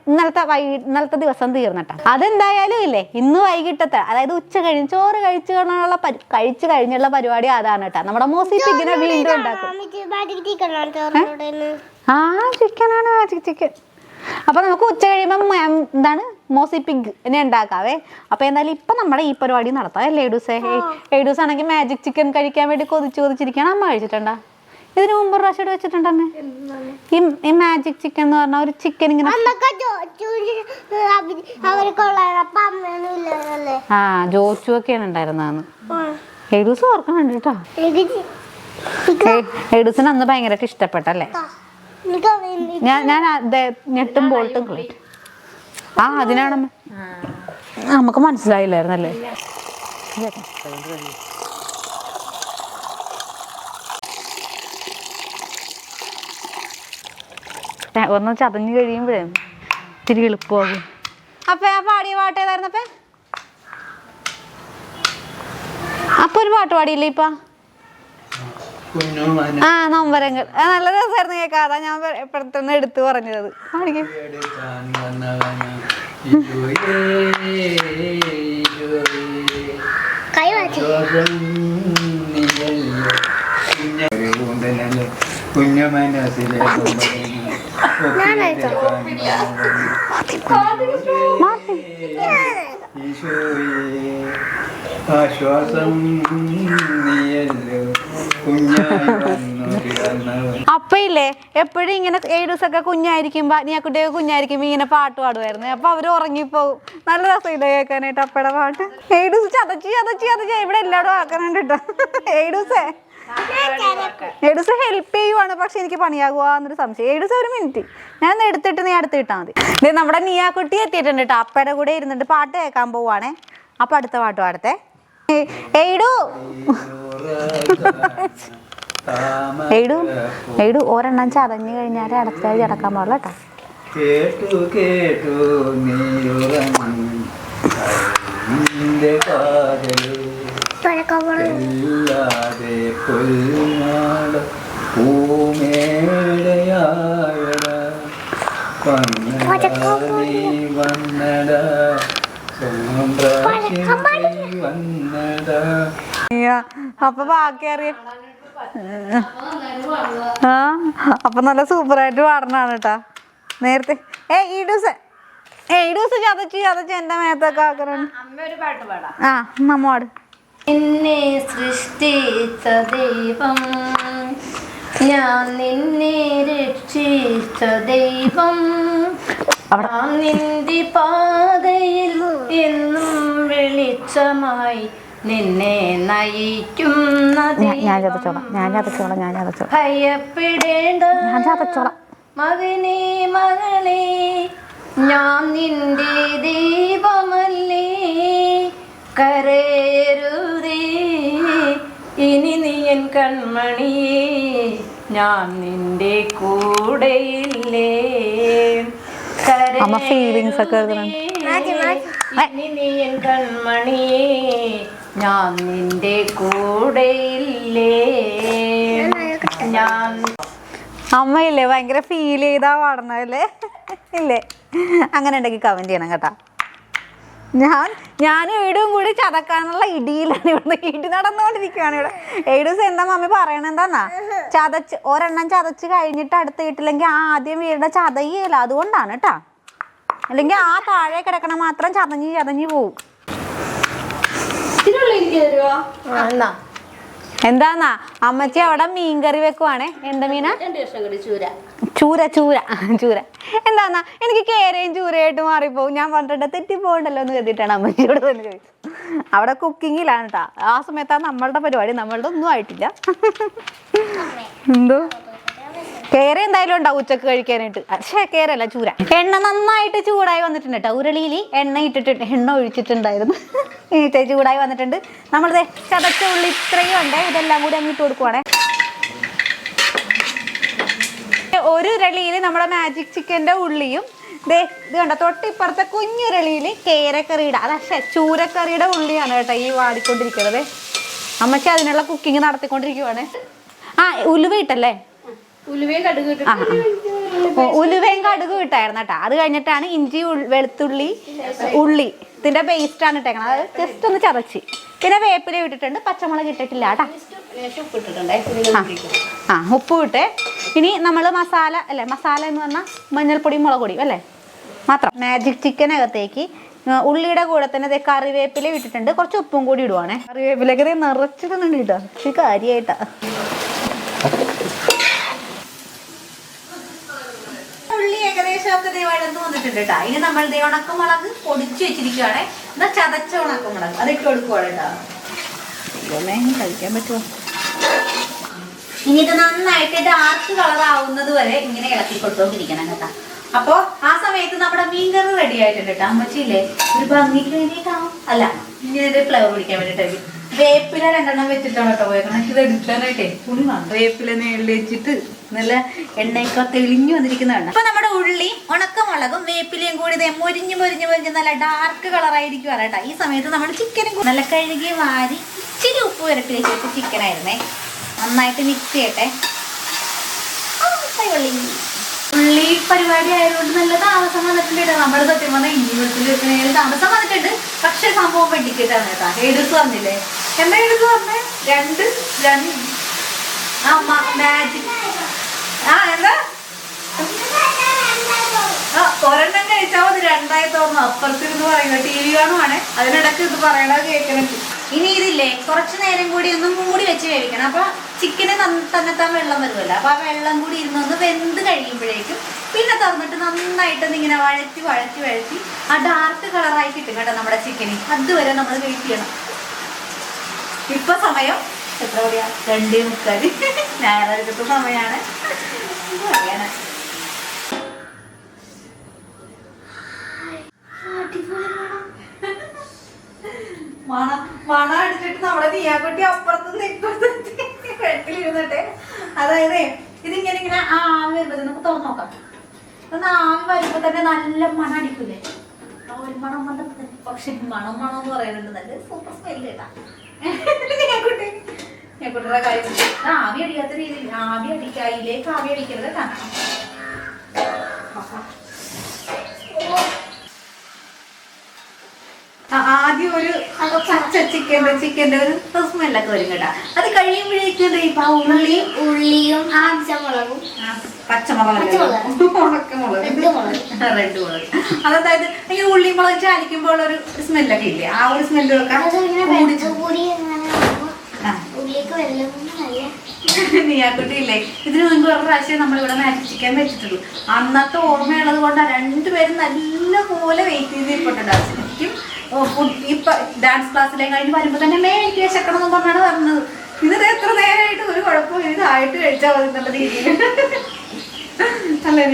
Speaker 1: ഇന്നലത്തെ വൈ ഇന്നലത്തെ ദിവസം തീർന്നിട്ടാണ് അതെന്തായാലും ഇല്ലേ? ഇന്ന് വൈകിട്ടത്തെ അതായത് ഉച്ച കഴിഞ്ഞ് ചോറ് കഴിച്ചു കൊണ്ടുള്ള കഴിച്ചു കഴിഞ്ഞുള്ള പരിപാടി അതാണ് കേട്ടോ. നമ്മുടെ മോസി പിഗിനെ വീണ്ടും ഉണ്ടാക്കും. ആ ചിക്കനാണ് ചിക്കൻ അപ്പൊ നമുക്ക് ഉച്ച കഴിയുമ്പോൾ എന്താണ്? മോസി പിഗ് എന്നെ ഉണ്ടാക്കാവേ. അപ്പൊ എന്തായാലും ഇപ്പൊ നമ്മുടെ ഈ പരിപാടി നടത്താം അല്ലേ ഏഡൂസേ ഏഡൂസ് ആണെങ്കിൽ മാജിക് ചിക്കൻ കഴിക്കാൻ വേണ്ടി കൊതിച്ച് കൊതിച്ചിരിക്കുകയാണ്. അമ്മ കഴിച്ചിട്ടുണ്ടാ? ഇതിനു മുമ്പ് പ്രാവശ്യം വെച്ചിട്ടുണ്ടെന്ന് ഈ ഈ മാജിക് ചിക്കൻ എന്ന് പറഞ്ഞ ഒരു ചിക്കൻ ഇങ്ങനെ ആ ജോച്ചു ഒക്കെയാണ് ഉണ്ടായിരുന്നതെന്ന് ഏഡൂസ് ഓർക്കണുണ്ട് കേട്ടോ. എഡൂസിന് അന്ന് ഭയങ്കരമായിട്ട് ഇഷ്ടപ്പെട്ടല്ലേ? ഞാൻ ഞാൻ ഞെട്ടും ബോൾട്ടും ആ അതിനാണ് ആ, നമുക്ക് മനസ്സിലായില്ലായിരുന്നല്ലേ? ഒന്ന് ചതഞ്ഞു കഴിയുമ്പോഴേ ഇത്തിരി എളുപ്പമാകും. അപ്പൊ ആ പാടിയ പാട്ട് ഏതായിരുന്നപ്പേ അപ്പൊ ഒരു പാട്ട് പാടിയില്ലേ ഇപ്പൊ? ആ നൊമ്പരങ്ങൾ. നല്ല രസമായിരുന്നു കേൾക്കാം അതാ ഞാൻ പെട്ടെന്ന് എടുത്തു പറഞ്ഞത്.
Speaker 4: കുഞ്ഞ- മനസ്സിലെ ഈശോയേ, ആശ്വാസം നീയല്ലോ കുഞ്ഞായി വന്നു കിടന്നവൻ
Speaker 1: അപ്പൊ ഇല്ലേ എപ്പോഴും ഇങ്ങനെ ഏഴ് ദിവസമൊക്കെ കുഞ്ഞായിരിക്കുമ്പോ കുട്ടിയൊക്കെ കുഞ്ഞായിരിക്കുമ്പോ ഇങ്ങനെ പാട്ട് പാടുമായിരുന്നു അപ്പൊ അവർ ഉറങ്ങിപ്പോവും. നല്ല രസമില്ല കേൾക്കാനായിട്ട് അപ്പയുടെ പാട്ട്. ഏഴ് ദിവസം ചതച്ച് ചതച്ച് ചതച്ച്. ഇവിടെ എല്ലാവരും ആക്കാനുണ്ട് കേട്ടോ. ഏഴ് ദിവസേ. ഏഴ് ദിവസം ഹെൽപ്പ് ചെയ്യുവാണ് പക്ഷെ എനിക്ക് പണിയാകുക എന്നൊരു സംശയം. ഏഴ് ദിവസം ഒരു മിനിറ്റ് ഞാൻ എടുത്തിട്ട് നീ അടുത്ത് ഇട്ടാൽ മതി. നമ്മുടെ നീയാക്കുട്ടി എത്തിയിട്ടുണ്ട് കേട്ടോ. അപ്പയുടെ കൂടെ ഇരുന്നിട്ട് പാട്ട് കേൾക്കാൻ പോവാണേ അപ്പൊ അടുത്ത പാട്ട് പാടത്തെ ഏടു ഏടു ഏടു ഒരെണ്ണം ചതഞ്ഞു കഴിഞ്ഞാൽ അടുത്ത ചടക്കാൻ അടക്കാൻ പാടില്ല കേട്ടോ.
Speaker 4: കേട്ടു കേട്ടു വന്നട നീ വന്നട.
Speaker 1: അപ്പൊ ബാക്കി അറിയാം. ആ അപ്പൊ നല്ല സൂപ്പറായിട്ട് പാടണാണ് കേട്ടാ നേരത്തെ ഏ ഈ ദിവസം ഏ ഈ ദിവസം ചതച്ച് ചതച്ച് എന്റെ മേത്തൊക്കെ ആക്കണുണ്ട് ആ നമ്മോട്
Speaker 3: എന്നെ സൃഷ്ടിച്ച ദൈവം. ഞാൻ നിന്നെ രക്ഷിച്ച ദൈവം.
Speaker 1: അവിടെ.
Speaker 3: നാം നിന്റെ പാതയിൽ എന്നും വെളിച്ചമായി നിന്നെ നയിക്കുന്ന
Speaker 1: ഞാൻ. ചതച്ചോളാം ഞാൻ ചതച്ചോളാം ഞാൻ ചതച്ചോളാം
Speaker 3: ഭയപ്പെടേണ്ട
Speaker 1: ഞാൻ ചതച്ചോളാം
Speaker 3: മകനെ മകളെ ഞാൻ നിന്റെ ദൈവമല്ലേ കരയരുതേ. ഇനി നീ എൻ കൺമണിയേ ഞാൻ നിന്റെ കൂടെയില്ലേ?
Speaker 1: അമ്മ ഫീലിങ്സ് ഒക്കെ
Speaker 3: കൺമണിയേ ഞാൻ നിന്റെ കൂടെ ഞാൻ
Speaker 1: അമ്മയില്ലേ? ഭയങ്കര ഫീൽ ചെയ്താ പാടുന്നതല്ലേ ഇല്ലേ? അങ്ങനെ ഉണ്ടെങ്കിൽ കമന്റ് ചെയ്യണം കേട്ടാ. ഞാൻ ഞാനും ഏടും കൂടി ചതക്കാനുള്ള ഇടിയിലാണ് ഇവിടെ ഇടി നടന്നുകൊണ്ടിരിക്കുകയാണ് ഇവിടെ. ഏഡൂസ് എന്താ മമ്മി പറയണ എന്താന്നാ? ചതച്ച് ഒരെണ്ണം ചതച്ച് കഴിഞ്ഞിട്ട് അടുത്ത വീട്ടില്ലെങ്കിൽ ആദ്യം വീടിന്റെ ചതയില്ല അതുകൊണ്ടാണ് കേട്ടാ അല്ലെങ്കിൽ ആ താഴെ കിടക്കണ മാത്രം ചതഞ്ഞ് ചതഞ്ഞ് പോവും. എന്താന്നാ? അമ്മച്ചി അവിടെ മീൻകറി വെക്കുവാണേ. എന്താ മീനാ?
Speaker 3: ചൂര.
Speaker 1: ചൂര ചൂര ചൂര. എന്താന്നാ? എനിക്ക് കേരയും ചൂരയായിട്ട് മാറിപ്പോവും. ഞാൻ പറഞ്ഞിട്ട് തെറ്റിപ്പോണ്ടല്ലോ എന്ന് കരുതിയിട്ടാണ് അമ്മച്ചിയോട് തന്നെ ചോദിച്ചത്. അവിടെ കുക്കിങ്ങിലാണ് കേട്ടോ ആ സമയത്താണ് നമ്മളുടെ പരിപാടി നമ്മളുടെ ഒന്നും ആയിട്ടില്ല. എന്തോ? കേര എന്തായാലും ഉണ്ടാവും ഉച്ചയ്ക്ക് കഴിക്കാനായിട്ട്. പക്ഷേ കേരല്ല ചൂര. എണ്ണ നന്നായിട്ട് ചൂടായി വന്നിട്ടുണ്ട് കേട്ടോ ഉരുളിയിൽ എണ്ണ ഇട്ടിട്ടുണ്ട്. എണ്ണ ഒഴിച്ചിട്ടുണ്ടായിരുന്നു. ഇത്തേ ചൂടായി വന്നിട്ടുണ്ട്. നമ്മളിത് ചതച്ച ഉള്ളി ഇത്രയും ഉണ്ട് ഇതെല്ലാം കൂടി അങ്ങ് ഇട്ട് കൊടുക്കുവാണേ. ഒരു രളിയിൽ നമ്മുടെ മാജിക് ചിക്കന്റെ ഉള്ളിയും ദേ ഇത് കണ്ട? തൊട്ടിപ്പുറത്തെ കുഞ്ഞുരളിയിൽ കേരക്കറിയുടെ ശ്ശെ, ചൂരക്കറിയുടെ ഉള്ളിയാണ് കേട്ടോ ഈ വാടിക്കൊണ്ടിരിക്കുന്നത്. അമ്മച്ചി അതിനുള്ള കുക്കിംഗ് നടത്തിക്കൊണ്ടിരിക്കുവാണ്. ആ ഉലുവ ഇട്ടല്ലേ?
Speaker 3: ഉലുവയും കടുക്
Speaker 1: ഇട്ടായിരുന്നു കേട്ടോ. അത് കഴിഞ്ഞിട്ടാണ് ഇഞ്ചി വെളുത്തുള്ളി ഉള്ളി ഇതിന്റെ പേസ്റ്റ് ആണ് ഇട്ടേക്കണത്. അത് ജസ്റ്റ് ഒന്ന് ചതച്ച്. പിന്നെ വേപ്പില ഇട്ടിട്ടുണ്ട് പച്ചമുളക് ഇട്ടിട്ടില്ല കേട്ടാ. ആ ഉപ്പ് ഇട്ട് ഇനി നമ്മൾ മസാല അല്ലേ? മസാല എന്ന് പറഞ്ഞാൽ മഞ്ഞൾപ്പൊടി മുളക് പൊടിയും അല്ലേ? മാത്രം. മാജിക് ചിക്കനകത്തേക്ക് ഉള്ളിയുടെ കൂടെ തന്നെ ദേ കറിവേപ്പില ഇട്ടിട്ടുണ്ട്. കുറച്ച് ഉപ്പും കൂടി ഇടുവാണേ. കറിവേപ്പിലൊക്കെ ദേ നിറച്ചിട്ടുണ്ട് കേട്ടോ. പക്ഷെ കാര്യമായിട്ടാ ഉള്ളി ഏകദേശം ഒക്കെ ദേ വഴന്ന് വന്നിട്ടുണ്ട് കേട്ടോ. ഇനി നമ്മൾ ദേ ഉണക്കമുളക് പൊടിച്ചു വെച്ചിരിക്കുവാണേ. എന്നാ ചതച്ച ഉണക്കമുളക്. മുളക് അതൊക്കെ കൊടുക്കുവാണ് കേട്ടോ. കഴിക്കാൻ പറ്റുമോ? ഇനി ഇത് നന്നായിട്ട് ഡാർക്ക് കളർ ആവുന്നത് വരെ ഇങ്ങനെ ഇളക്കി കൊടുത്തോണ്ടിരിക്കണം കേട്ടോ. അപ്പോ ആ സമയത്ത് നമ്മുടെ മീൻകറി റെഡി ആയിട്ടുണ്ട് കേട്ടോ. അമ്മച്ചില്ലേ ഒരു ഭംഗിക്ക് വേണ്ടിയിട്ടാവും അല്ല ഇങ്ങനെ ഫ്ലേവർ പിടിക്കാൻ വേണ്ടിട്ട് വേപ്പില രണ്ടെണ്ണം വെച്ചിട്ടാണ് കേട്ടോ പോയേക്കണം. ഇത് എടുക്കാനായിട്ടേ തുണി വേണം. വേപ്പില നേളിൽ വെച്ചിട്ട് നല്ല എണ്ണയൊക്കെ തെളിഞ്ഞു വന്നിരിക്കുന്നതാണ്. അപ്പൊ നമ്മുടെ ഉള്ളിയും ഉണക്കമുളകും വേപ്പിലയും കൂടി ദേ മൊരിഞ്ഞ് മൊരിഞ്ഞ് മൊരിഞ്ഞ് നല്ല ഡാർക്ക് കളർ ആയിരിക്കും കേട്ടോ. ഈ സമയത്ത് നമ്മൾ ചിക്കനും നല്ല കഴുകി വാരി ഇച്ചിരി ഉപ്പ് വരട്ടിലേക്ക് ചിക്കൻ ആയിരുന്നേ. നന്നായിട്ട് മിക്സ് ചെയ്യട്ടെ. ഉള്ളി ഉള്ളി പരിപാടി ആയതുകൊണ്ട് നല്ല താമസം വന്നിട്ടുണ്ട് നമ്മൾ സത്യം പറഞ്ഞാൽ ഇഞ്ചി വെളുത്തുള്ളി വെക്കുന്നതിൽ താമസം വന്നിട്ടുണ്ട്. പക്ഷെ സംഭവം വെട്ടിക്കിട്ടാണ് കേട്ടോ. ഏടുസ് പറഞ്ഞില്ലേ? എന്താ ഏടുസ് പറഞ്ഞേ? രണ്ട് രണ്ട്. ആ എന്താ? ഒരെണ്ണം കഴിച്ചാൽ മതി. രണ്ടായി തോന്നുന്നു. അപ്പുറത്തിരുന്ന് പറയുന്നത് ടി വി കാണുവാണേ. അതിനിടയ്ക്ക് ഇത് പറയണത് കേൾക്കണം. ഇനി ഇതില്ലേ കുറച്ച് നേരം കൂടി ഒന്ന് മൂടി വെച്ച് വേവിക്കണം അപ്പൊ ചിക്കന് തന്നെത്താൻ വെള്ളം വരുമല്ലോ. അപ്പൊ ആ വെള്ളം കൂടി ഇരുന്നൊന്ന് വെന്ത് കഴിയുമ്പോഴേക്കും പിന്നെ തുറന്നിട്ട് നന്നായിട്ട് ഒന്ന് ഇങ്ങനെ വഴറ്റി വഴറ്റി വഴറ്റി ആ ഡാർക്ക് കളറായി കിട്ടും കേട്ടോ നമ്മുടെ ചിക്കന്. അതുവരെ നമ്മൾ വെയിറ്റ് ചെയ്യണം. ഇപ്പൊ സമയം എത്ര മണിയാ? രണ്ടേ മുക്കാൽ. ഞായറാഴ്ചത്തെ സമയമാണ് പറയാനാ മണം മണ അടിച്ചിട്ട് നമ്മുടെ തീയാക്കുട്ടി അപ്പുറത്തുനിന്ന് ഇപ്പുറത്ത് വെട്ടിലിരുന്നിട്ട്. അതായത് ഇതിങ്ങനെ ഇങ്ങനെ ആവി വരുമ്പോ നമുക്ക് തുറന്നു നോക്കാം. ഒന്ന് ആവി വരുമ്പോ തന്നെ നല്ല മണം അടിക്കൂലേ? ഒരു മണം തന്നെ പക്ഷെ മണം മണം എന്ന് പറയുന്നുണ്ട് നല്ല സൂപ്പർ സ്മെല്ല് കേട്ടാ ഞാൻ കാര്യം ആവി അടിക്കാത്ത രീതിയിൽ ആവി അടിക്കായിലേക്ക് ആവി അടിക്കരുത് ആ, ആദ്യം ഒരു പച്ച ചിക്കന്റെ ചിക്കന്റെ ഒരു സ്മെല്ലൊക്കെ വരും കേട്ടോ. അത് കഴിയുമ്പോഴേക്കും ഇപ്പൊ ഉള്ളി
Speaker 2: ഉള്ളിയും പച്ചമുളകും
Speaker 1: പച്ചമുളക്. ഉണക്കമുളക്
Speaker 2: റെഡ് മുളക്.
Speaker 1: അതായത് ഈ ഉള്ളി മുളക് ചാലിക്കുമ്പോൾ ഒരു സ്മെല്ലൊക്കെ ഇല്ലേ? ആ ഒരു സ്മെല്ലൊക്കെ
Speaker 2: നല്ല
Speaker 1: നീയാക്കുട്ടിയില്ലേ ഇതിനു മുൻപ് ഒരു പ്രാവശ്യം നമ്മളിവിടെ മാജിക് ചിക്കൻ വെച്ചിട്ടുള്ളൂ. അന്നത്തെ ഓർമ്മയുള്ളത് കൊണ്ട് രണ്ടുപേരും നല്ലപോലെ വെയിറ്റ് ചെയ്ത് ശരിക്കും ഇപ്പൊ ഡാൻസ് ക്ലാസ്സിലേ കഴിഞ്ഞ് വരുമ്പോ തന്നെ മേ എനിക്ക് വിശക്കണം എന്ന് പറഞ്ഞാണ് പറഞ്ഞത് ഇത് എത്ര നേരമായിട്ട് ഒരു കുഴപ്പമില്ല ഇതായിട്ട് കഴിച്ചാൽ മതി എന്നുള്ള രീതിയിൽ. അല്ലേ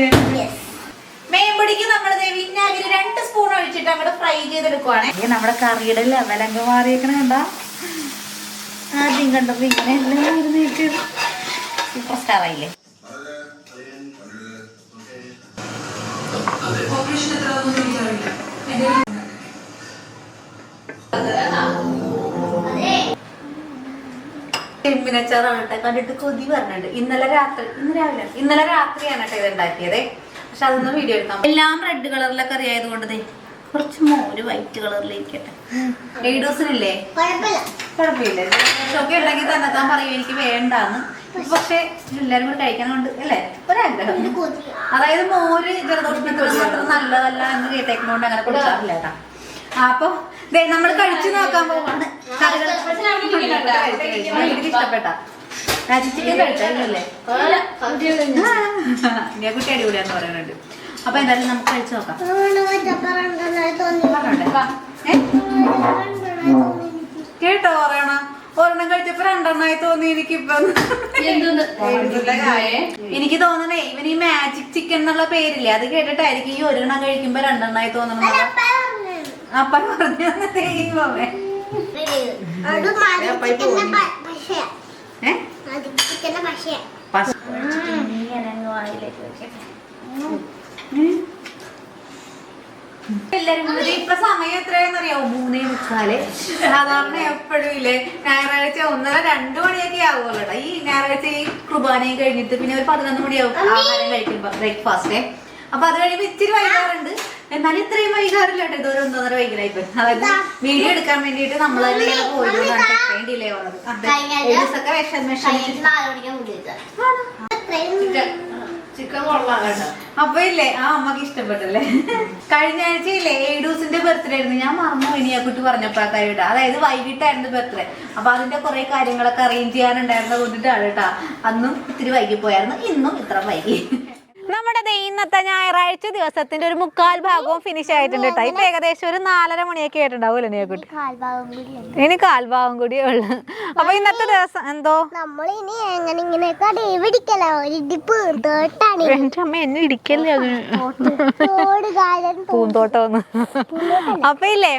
Speaker 1: മേമ്പൊടിക്ക് നമ്മൾ വിനാഗിരി രണ്ട് സ്പൂൺ ഒഴിച്ചിട്ട് അങ്ങോട്ട് ഫ്രൈ ചെയ്തെടുക്കുവാണേ. ഈ നമ്മുടെ കറിയുടെ ലെവലങ്ങ് മാറിയേക്കണ കണ്ടാ? ആദ്യം കണ്ടപ്പോ ഇങ്ങനെ എല്ലാം സൂപ്പർ സ്റ്റാർ ആയില്ലേ? ചെമ്മിനച്ചാറാണ് കേട്ടോ കണ്ടിട്ട് കൊതി പറഞ്ഞിട്ടുണ്ട്. ഇന്നലെ രാത്രി ഇന്ന് രാവിലെ ഇന്നലെ രാത്രിയാണ് കേട്ടോ ഇത് ഉണ്ടാക്കിയത്. പക്ഷെ അതൊന്നും വീഡിയോ എടുക്കാം എല്ലാം റെഡ് കളറിലൊക്കെ അറിയായത് കൊണ്ട് ദേ കുറച്ച് മോര് വൈറ്റ് കളറിലിരിക്കട്ടെ എയ്ഡോസിനില്ലേ
Speaker 2: കുഴപ്പമില്ല.
Speaker 1: ഒക്കെ ഉണ്ടെങ്കിൽ തന്നെ താൻ പറയും എനിക്ക് വേണ്ടാന്ന്. പക്ഷെ എല്ലാരും കൂടി കഴിക്കാൻ കൊണ്ട് അല്ലേ? ഒരാഗ്രഹം. അതായത് മോര് ജലദോഷത്തിന് നല്ലതല്ല എന്ന് കേട്ടേക്കുന്നോണ്ട് അങ്ങനെ കൊടുക്കാറില്ല കേട്ടാ. അപ്പൊ നമ്മൾ കഴിച്ചു നോക്കാൻ പോവാണ് കറികൾ എനിക്ക് ഇഷ്ടപ്പെട്ട ചിക്കൻ കഴിച്ചല്ലേ ഞാൻ കുട്ടി അടിപൊളിയാന്ന് പറയുന്നുണ്ട് അപ്പൊ എന്തായാലും നമുക്ക് കഴിച്ചു നോക്കാം. കേട്ടോ പറയണ ഒരെണ്ണം കഴിച്ചപ്പോ രണ്ടെണ്ണമായി തോന്നി കാര്യം. എനിക്ക് തോന്നണേ ഇവന് ഈ മാജിക് ചിക്കൻ എന്നുള്ള പേരില്ലേ അത് കേട്ടിട്ടായിരിക്കും ഈ ഒരെണ്ണം കഴിക്കുമ്പോ രണ്ടെണ്ണമായി തോന്നണത് പറഞ്ഞു ദൈവമേ. എല്ലാരും ഇപ്പൊ സമയം എത്രയാണെന്ന് അറിയാവോ മൂന്നേ മുക്കാൽ. സാധാരണ എപ്പോഴും ഇല്ലേ? ഞായറാഴ്ച ഒന്നര രണ്ടു മണിയൊക്കെ ആവുമല്ലോ ഈ ഞായറാഴ്ച ഈ കുർബാനയും കഴിഞ്ഞിട്ട് പിന്നെ ഒരു പതിനൊന്ന് മണിയാവും ആഹാരം കഴിക്കുമ്പോ ബ്രേക്ക്ഫാസ്റ്റേ. അപ്പൊ അത് കഴിയുമ്പോ ഇച്ചിരി വൈകാറുണ്ട്. എന്നാലും ഇത്രയും വൈകാറില്ല കേട്ടോ. ഇതൊരു ഒന്നൊന്നര വൈകിലായിപ്പോ അതായത് വീഡിയോ എടുക്കാൻ വേണ്ടിട്ട് നമ്മൾ തന്നെ ഡിലേ വന്നത്. ദിവസമൊക്കെ വിഷം
Speaker 2: വിളിച്ചത്
Speaker 3: ചിക്കൻ
Speaker 1: അപ്പൊ ഇല്ലേ? ആ അമ്മയ്ക്ക് ഇഷ്ടപ്പെട്ടല്ലേ? കഴിഞ്ഞ ആഴ്ച ഇല്ലേ ഏഡൂസിന്റെ ബർത്ത്ഡേ ആയിരുന്നു. ഞാൻ മറന്നു വിനിയെ കുട്ടി പറഞ്ഞപ്പോ ആ കാര്യം അതായത് വൈകിട്ടായിരുന്നു ബർത്ത്ഡേ അപ്പൊ അതിന്റെ കുറെ കാര്യങ്ങളൊക്കെ അറേഞ്ച് ചെയ്യാനുണ്ടായിരുന്ന കൊണ്ടിട്ടാണ് കേട്ടാ. അന്നും ഇത്തിരി വൈകി പോയായിരുന്നു ഇന്നും ഇത്ര വൈകി. നമ്മുടെ ദൈന്നത്തെ ഇന്നത്തെ ഞായറാഴ്ച ദിവസത്തിന്റെ ഒരു മുക്കാൽ ഭാഗവും ഫിനിഷ് ആയിട്ടുണ്ട് കേട്ടോ ഇപ്പൊ ഏകദേശം ഒരു നാലര മണിയൊക്കെ ആയിട്ടുണ്ടാവൂല്ലോ നീ കുട്ടി? ഇനി കാൽഭാഗം കൂടിയേ ഉള്ളു. അപ്പൊ ഇന്നത്തെ ദിവസം എന്തോ?
Speaker 2: നമ്മൾ ഇനി എങ്ങനെ ഇങ്ങനെയൊക്കെ ഇടിപ്പ്
Speaker 1: എന്റെ അമ്മ എന്നെ ഇടിക്കല്ലേ പൂന്തോട്ടം. അപ്പൊ ഇല്ലേ?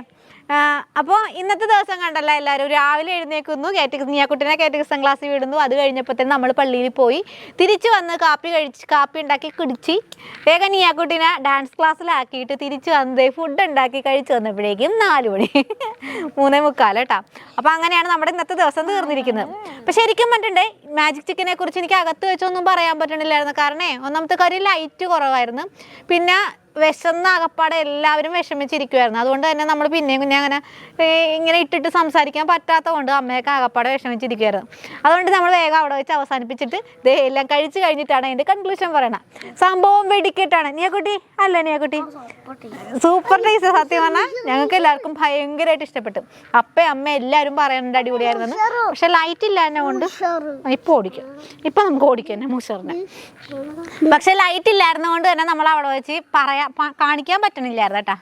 Speaker 1: അപ്പോൾ ഇന്നത്തെ ദിവസം കണ്ടല്ല എല്ലാവരും. രാവിലെ എഴുന്നേക്കുന്നു കാറ്റഗ നീയാക്കുട്ടിനെ കാറ്റഗറിസം ക്ലാസ് വിടുന്നു. അത് കഴിഞ്ഞപ്പോഴത്തേനും നമ്മൾ പള്ളിയിൽ പോയി തിരിച്ചു വന്ന് കാപ്പി കഴിച്ച് കാപ്പി ഉണ്ടാക്കി കുടിച്ച് വേഗം നീയാക്കുട്ടിനെ ഡാൻസ് ക്ലാസ്സിലാക്കിയിട്ട് തിരിച്ചു വന്ന് ഫുഡ് ഉണ്ടാക്കി കഴിച്ചു വന്നപ്പോഴേക്കും നാല് മണി. മൂന്നേ മുക്കാൽ കേട്ടോ. അപ്പോൾ അങ്ങനെയാണ് നമ്മുടെ ഇന്നത്തെ ദിവസം തീർന്നിരിക്കുന്നത്. അപ്പോൾ ശരിക്കും പറ്റണ്ടേ മാജിക് ചിക്കനെ കുറിച്ച് എനിക്ക് അകത്ത് വെച്ചൊന്നും പറയാൻ പറ്റണില്ലായിരുന്നു. കാരണേ ഒന്നാമത്തെ കാര്യം ലൈറ്റ് കുറവായിരുന്നു. പിന്നെ വിശന്ന അകപ്പാടെ എല്ലാവരും വിഷമിച്ചിരിക്കുമായിരുന്നു അതുകൊണ്ട് തന്നെ നമ്മൾ പിന്നെയും കുഞ്ഞെ അങ്ങനെ ഇങ്ങനെ ഇട്ടിട്ട് സംസാരിക്കാൻ പറ്റാത്തത് കൊണ്ട് അമ്മയൊക്കെ അകപ്പാടെ വിഷമിച്ചിരിക്കുമായിരുന്നു അതുകൊണ്ട് നമ്മൾ വേഗം അവിടെ വെച്ച് അവസാനിപ്പിച്ചിട്ട് ദേ എല്ലാം കഴിച്ചു കഴിഞ്ഞിട്ടാണ് അതിന്റെ കൺക്ലൂഷൻ പറയണം സംഭവം വെടിക്കെട്ടാണ്. നീയക്കുട്ടി? അല്ല നീയക്കുട്ടി? സൂപ്പർ ടേസ്റ്റ് സത്യം പറഞ്ഞാൽ ഞങ്ങൾക്ക് എല്ലാവർക്കും ഭയങ്കരമായിട്ട് ഇഷ്ടപ്പെട്ടു. അപ്പേ അമ്മ എല്ലാവരും പറയുന്നുണ്ട് അടിപൊളിയായിരുന്നു പക്ഷെ ലൈറ്റ് ഇല്ല എന്നെ കൊണ്ട്. ഇപ്പോൾ ഓടിക്കും. ഇപ്പം നമുക്ക് ഓടിക്കാം എന്നെ മുഷറിനെ പക്ഷെ ലൈറ്റ് ഇല്ലായിരുന്നതുകൊണ്ട് തന്നെ നമ്മൾ അവിടെ വെച്ച് പറയാ. കാണിക്കാൻ പറ്റണില്ലായിരുന്നു കേട്ടാ.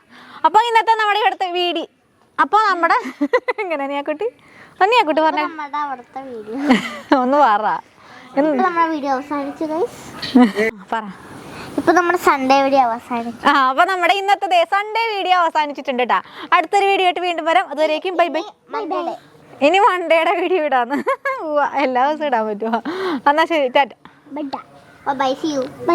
Speaker 1: അപ്പോൾ ഇന്നത്തെ നമ്മുടെ ഇവിടുത്തെ വീടി. അപ്പോൾ നമ്മുടെ ഇങ്ങനെ നീയാക്കുട്ടി നീയാക്കുട്ടി പറഞ്ഞ.
Speaker 2: നമ്മുടെ അവിടുത്തെ വീഡിയോ
Speaker 1: ഒന്ന് പറ. പറ.
Speaker 2: ഇപ്പൊ നമ്മുടെ സൺഡേ വീഡിയോ അവസാനിച്ചു.
Speaker 1: ആ അപ്പൊ നമ്മുടെ ഇന്നത്തെ സൺഡേ വീഡിയോ അവസാനിച്ചിട്ടുണ്ട് കേട്ടാ. അടുത്തൊരു വീഡിയോ ആയിട്ട് വീണ്ടും വരാം. അതുവരേക്കും ബൈ ബൈ. ഇനി മൺഡേയുടെ വീഡിയോ ഇടാന്ന്. എല്ലാ ദിവസവും ഇടാൻ പറ്റുമോ എന്നാ ശരി Tata.
Speaker 2: Bye bye see you bye